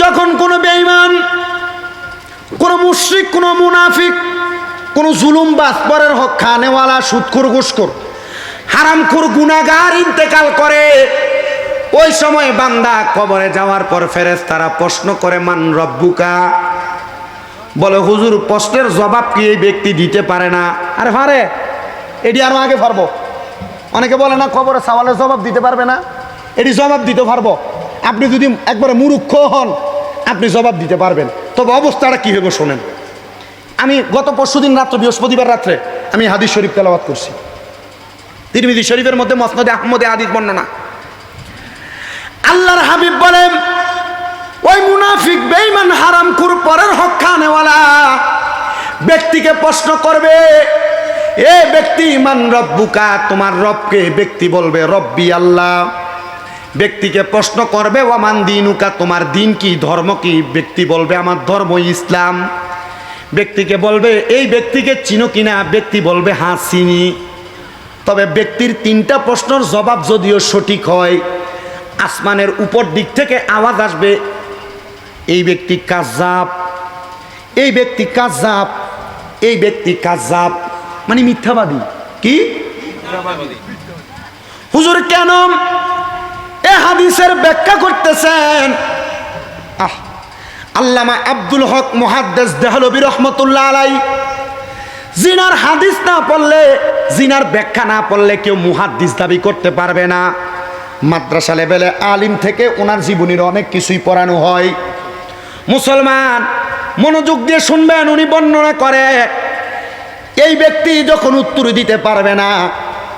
যখন কোনো বেঈমান, কোনো মুশ্রিক, কোনো মুনাফিক, কোনো জুলুম পরের হক খানেওয়ালা, সুৎখুর ঘুষখোর হারামখুর গুনাগার ইন্তেকাল করে, ওই সময় বান্দা কবরে যাওয়ার পর ফেরেস তারা প্রশ্ন করে, মান রব্বুকা? বলে, হুজুর, প্রশ্নের জবাব কি এই ব্যক্তি দিতে পারে না? আরে পারে এটি আরও আগে পারব। অনেকে বলে না খবরে সওয়ালের জবাব দিতে পারবে না? এটি জবাব দিতে পারব। আপনি যদি একবারে মুরুক্ষ হন, আপনি জবাব দিতে পারবেন। তবে অবস্থাটা কী হবে শোনেন। আমি গত পরশু দিন রাত্রে, বৃহস্পতিবার রাত্রে, আমি হাদিস শরীফ তেলাওয়াত করছি। তিরমিদি শরীফের মধ্যে মসনদে আহমদে হাদিস বর্ণনা। আল্লাহর হাবিব বলেন, ওই মুনাফিক বেঈমান হারাম কুর পরের হক খানেওয়ালা ব্যক্তিকে প্রশ্ন করবে, এ ব্যক্তি, ইমান রব্বুকা? তোমার রবকে ব্যক্তি বলবে, রব্বি আল্লাহ। ব্যক্তিকে প্রশ্ন করবে, ওয়ামান দিনুকা, তোমার দিন কি? ধর্ম কি? ব্যক্তি বলবে, আমার ধর্ম ইসলাম। ব্যক্তিকে বলবে, এই ব্যক্তিকে চিনো কিনা? ব্যক্তি বলবে হ্যাঁ চিনি। তবে ব্যক্তির তিনটা প্রশ্নের জবাব যদিও সঠিক হয়, আসমানের উপর দিক থেকে আওয়াজ আসবে, এই ব্যক্তি কাজাব এই ব্যক্তি কাজাব এই ব্যক্তি কাজাব মানে মিথ্যাবাদী। কি? হুজুর, কেন? হাদিসের ব্যাখ্যা করতেছেন। আহ, আল্লামা আব্দুল হক মুহাদ্দেস দেহলবী রহমতুল্লাহ আলাই। জিনার হাদিস না পড়লে, জিনার ব্যাখ্যা না পড়লে কেউ মুহাদ্দিস দাবি করতে পারবে না। মাদ্রাসা লেভেলে আলিম থেকে ওনার জীবনীর অনেক কিছুই পড়ানো হয়। মুসলমান, মনোযোগ দিয়ে শুনবেন, উনি বর্ণনা করে, এই ব্যক্তি যখন উত্তর দিতে পারবে না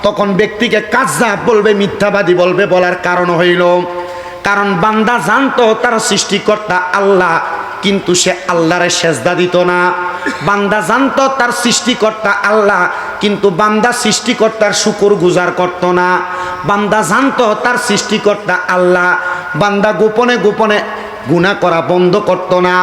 তখন ব্যক্তিকে কাজা বলবে, মিথ্যাবাদী বলবে, বলার কারণ হইল, কারণ বান্দা জানতো তার সৃষ্টিকর্তা আল্লাহ, কিন্তু সে আল্লাহরে সেজদা দিত না। বান্দা জানতো তার সৃষ্টিকর্তা আল্লাহ, কিন্তু বান্দা সৃষ্টিকর্তার শুকুর গুজার করত না। বান্দা জানতো তার সৃষ্টিকর্তা আল্লাহ, বান্দা গোপনে গোপনে গুণা করা বন্ধ করত না।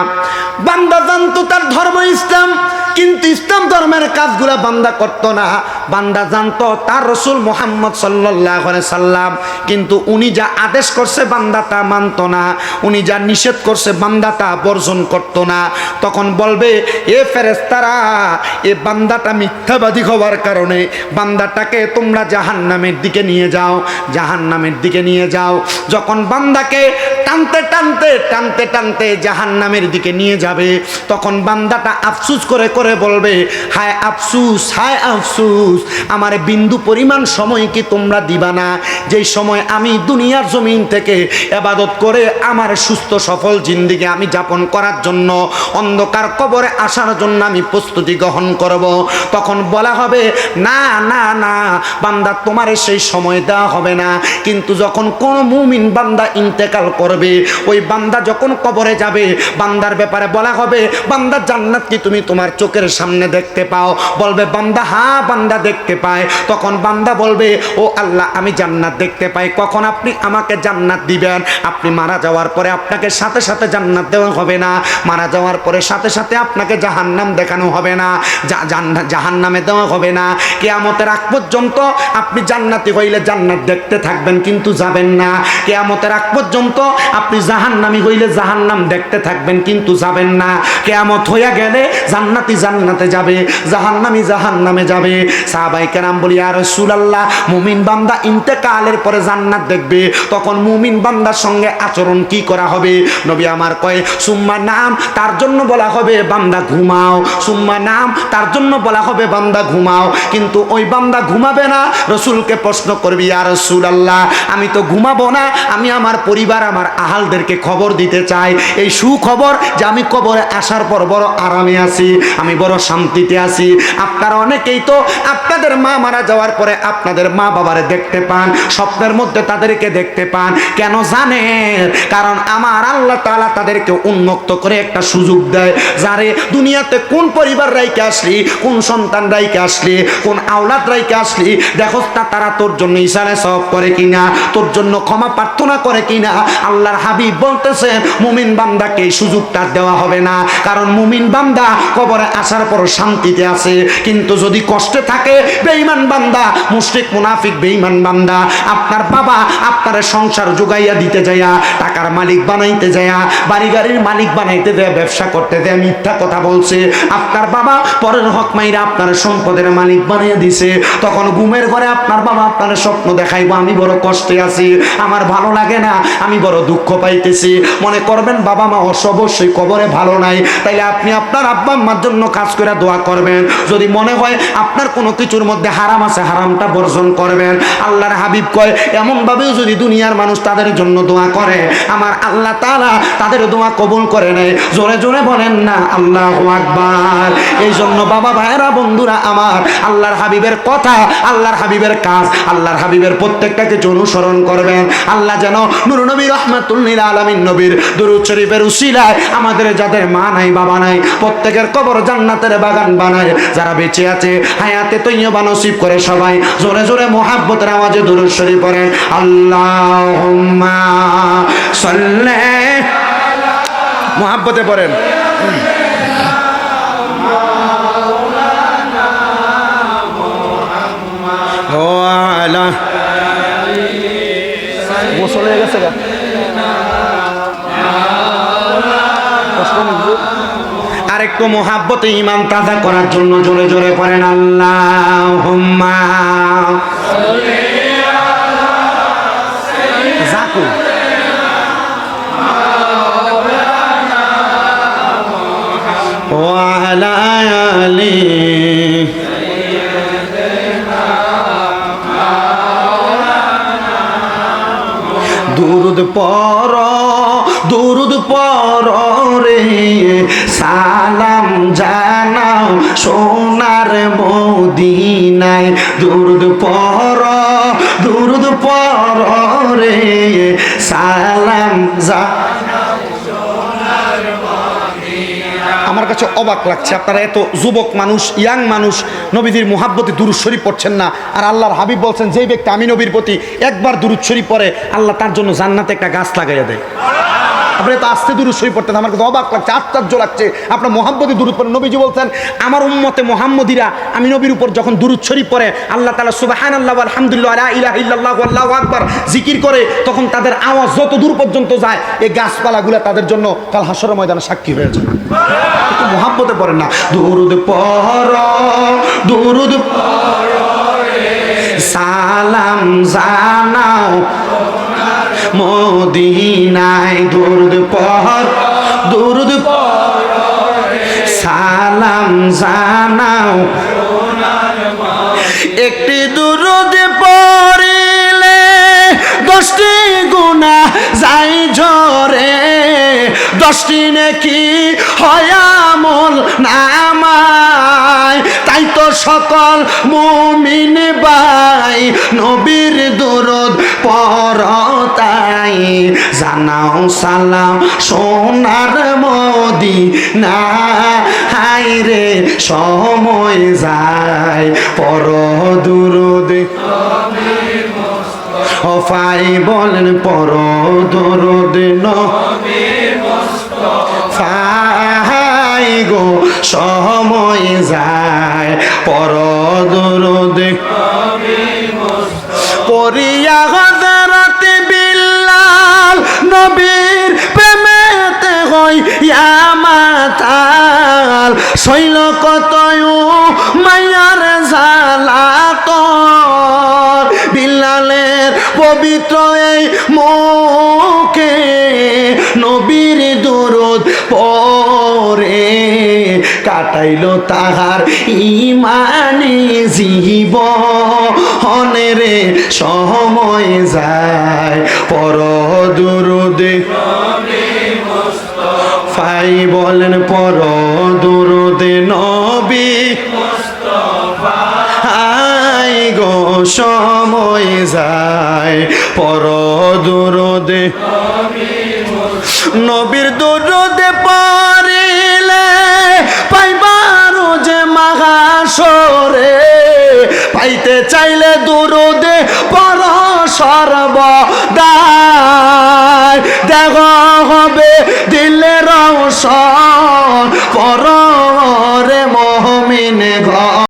বান্দা জানতো তার ধর্ম ইসলাম, কিন্তু ইসলাম ধর্মের কাজগুলা বান্দা করত না। বান্দা জানতো তার রসুল মোহাম্মদ সাল্লাহ সাল্লাম, কিন্তু উনি যা আদেশ করছে বান্দা তা মানত না, উনি যা নিষেধ করছে বান্দা তা বর্জন করত না। তখন বলবে, এ ফেরেস্তারা এ বান্দাটা মিথ্যাবাদী হওয়ার কারণে বান্দাটাকে তোমরা জাহান নামের দিকে নিয়ে যাও জাহান নামের দিকে নিয়ে যাও। যখন বান্দাকে টানতে টানতে টানতে টানতে জাহান নামের দিকে নিয়ে যাবে, তখন বান্দাটা আফসুস করে করে বলবে, হায় আফসুস হায় আফসুস আমার বিন্দু পরিমাণ সময় কি তোমরা দিবা না? যেই সময় আমি দুনিয়ার জমিন থেকে এবাদত করে আমার সুস্থ সফল জিন্দিগি আমি যাপন করার জন্য, অন্ধকার কবরে আসার জন্য আমি প্রস্তুতি গ্রহণ করব। তখন বলা হবে, না না না, বান্দা, তোমার সেই সময় দেওয়া হবে না। কিন্তু যখন কোনো মুমিন বান্দা ইন্তেকাল করবে, ওই বান্দা যখন কবরে যাবে, বান্দার ব্যাপারে বলা হবে, বান্দা, জান্নাত কি তুমি তোমার চোখের সামনে দেখতে পাও? বলবে, বান্দা হা বান্দা দেখতে পায়। তখন বান্দা বলবে, ও আল্লাহ, আমি জান্নাত দেখতে পাই। কখন আপনি আমাকে জান্নাত দিবেন? আপনি মারা যাওয়ার পরে আপনাকে সাথে সাথে জান্নাত দেওয়া হবে না। মারা যাওয়ার পরে সাথে সাথে আপনাকে জাহান্নাম দেখানো হবে না। জাহান নামে দেওয়া হবে না। কেয়ামতের আগ পর্যন্ত আপনি জান্নাতি হইলে জান্নাত দেখতে থাকবেন, কিন্তু যাবেন না। কেয়ামতের আগ পর্যন্ত আপনি জাহান্নামি হইলে জাহান্নাম দেখতে থাকবেন, কিন্তু যাবেন না। কেয়ামত হইয়া গেলে জান্নাতি জান্নাতে যাবে, জাহান্নামি জাহান্নামে যাবে। সাহাবাই কেরাম বলি আর সুলাল্লাহ মুমিন বান্দা ইন্তেকালের পরে জান্নাত দেখবে। তখন মুমিন বান্দার সঙ্গে আচরণ কি করা হবে? নবী আমার কয়, সুম্মা নাম, তার জন্য বলা হবে বান্দা ঘুমাও। সুম্মা নাম, তার জন্য বলা হবে বান্দা ঘুমাও। কিন্তু ওই বান্দা ঘুমাবে না। রসুলকে প্রশ্ন করবি আর রসুল আল্লাহ আমি তো ঘুমাবো না। আমি আমার পরিবার, আমার আহালদেরকে খবর দিতে চাই। এই সুখবর যে আমি কবরে আসার পর বড় আরামে আছি, আমি বড় শান্তিতে আছি। আপনারা অনেকেই তো আপনাদের মা মারা যাওয়ার পরে আপনাদের মা বাবারে দেখতে পান, স্বপ্নের মধ্যে তাদেরকে দেখতে পান। কেন জানেন কারণ আমার আল্লাহ তালা তাদেরকে উন্মুক্ত করে একটা সুযোগ দেয়, যারে দুনিয়াতে কোন পরিবার রাইকে আসলি, কোন সন্তান রাইকে আসলি, কোন আওলাদ রাইকে আসলি, দেখো তা তারা তোর জন্য ইশারে সব করে কিনা, তোর জন্য ক্ষমা প্রার্থনা করে কিনা। আল্লাহর হাবিব বলতেছেন মুমিন বান্দাকে সুযোগটা দেওয়া হবে না। কারণ মুমিন বান্দা কবরে আসার পর শান্তিতে আছে, কিন্তু যদি কষ্টে থাকে থাকে, বেঈমান বান্দা, মুশরিক, মুনাফিক, বেঈমান বান্দা। আপনার বাবা আপনার সংসার যোগাইয়া দিতে যায়া টাকার মালিক বানাইতে যায়া বাড়ি গাড়ির মালিক বানাইতে দেয়া ব্যবসা করতে দেয়া মিথ্যা কথা বলছে। আপনার বাবা পরের হক মাইরা আপনার সম্পদের মালিক বানাইয়া দিছে। তখন ঘুমের ঘরে আপনার বাবা আপনার স্বপ্ন দেখাইবো, আমি বড় কষ্টে আছি, আমার ভালো লাগে না, আমি বড় দুঃখ পাইতেছি। মনে করবেন, বাবা মা অবশ্যই কবরে ভালো নাই। তাইলে আপনি আপনার আব্বা আম্মার জন্য কাজ করে দোয়া করবেন। যদি মনে হয় আপনার কোনো কিছুর মধ্যে হারাম আছে, হারামটা বর্জন করবেন। আল্লাহর হাবিব কয়, এমনভাবেও যদি দুনিয়ার মানুষ তাদের জন্য দোয়া করে, আমার আল্লাহ তাআলা তাদের দোয়া কবুল করে নেয়। জোরে জোরে বলেন না, আল্লাহ আকবার। এই জন্য বাবা ভাইরা বন্ধুরা আমার, আল্লাহর হাবিবের কথা, আল্লাহর হাবিবের কাজ, আল্লাহর হাবিবের প্রত্যেকটা কিছু অনুসরণ করবেন। আল্লাহ যেন নুর নবী রহমাতুল্লিল আলামিন নবীর দুরুদ শরীফের উসিলায় আমাদের যাদের মা নাই, বাবা নাই, প্রত্যেকের কবর জান্নাতের বাগান বানায়। যারা বেঁচে আছে, হায়াতে তৈয়বা নসিব করে সবাই জোরে জোরে মোহাব্বতের আওয়াজে দুরুদ পড়েন। আল্লাহুম্মা সাল্লি মোহাব্বতে পড়েন। গোসল গেছে গা। আর একটু মোহাব্বতে ইমান তাজা করার জন্য জোরে জোরে পড়েন আল্লাহ আলা। দুরুদ পর দুরুদ পর রে। জানাও সোনার মদিনায় দুরুদ পর দুরুদ পর রে, সালাম যা। আমার কাছে অবাক লাগছে, আপনারা এত যুবক মানুষ, ইয়াং মানুষ, নবীজির মোহাব্বতে দুরুদ শরীফ পড়ছেন না। আর আল্লাহর হাবিব বলছেন, যেই ব্যক্তি আমি নবীর প্রতি একবার দুরুদ শরীফ পড়ে, আল্লাহ তার জন্য জান্নাতে একটা গাছ লাগাইয়া দেয়। আপনি তো আস্তে দূর শরীফ পড়তেন, আমার কাছে অবাক লাগছে, আশ্চর্য লাগছে। আপনার মোহাম্মদি দূরত পড়েন নবীজি বলছেন, আমার উম্মতে মোহাম্মদিরা, আমি নবীর উপর যখন দুরুদ শরীফ পড়ে, আল্লাহ তালা সুবাহান আল্লাহ আলহামদুলিল্লাহ আলা আল্লাহু আকবার, জিকির করে, তখন তাদের আওয়াজ যত দূর পর্যন্ত যায়, এই গাছপালাগুলো তাদের জন্য কাল হাসর ময়দানে সাক্ষী হয়ে যায়। একটু মোহাম্মতে না। দুরুদ পর সালাম জানাও মদিনায় দুরুদ পর দুরুদ সালাম জানাও। একটি দুরুদ পড়িলে দশটি গুণা যাই ঝরে, দশটি নাকি হয় আমল তো সকল মুমিন বাই নবীর দুরুদ পরতাই জানাও সালাম সোনার মোদি না হাই রে, সময় যায় পর দুরুদ। হফাই বলেন পর দরদ ফাই গো, সময় যায় পর দরদ পরিয়া হজরত বিল্লাল নবীর প্রেমেতে হই মাতাল, শৈল কতয় মায়ার জালাত বিল্লালের পবিত্র এই মুখে নবীর দুরুদ পরে কাটাইল তাহার ইমানে জীব রে সময় যায়। পর দুরুদে ফাই বলেন, পর দুরুদে নবী আই গো সময় যায়। পর দুরুদে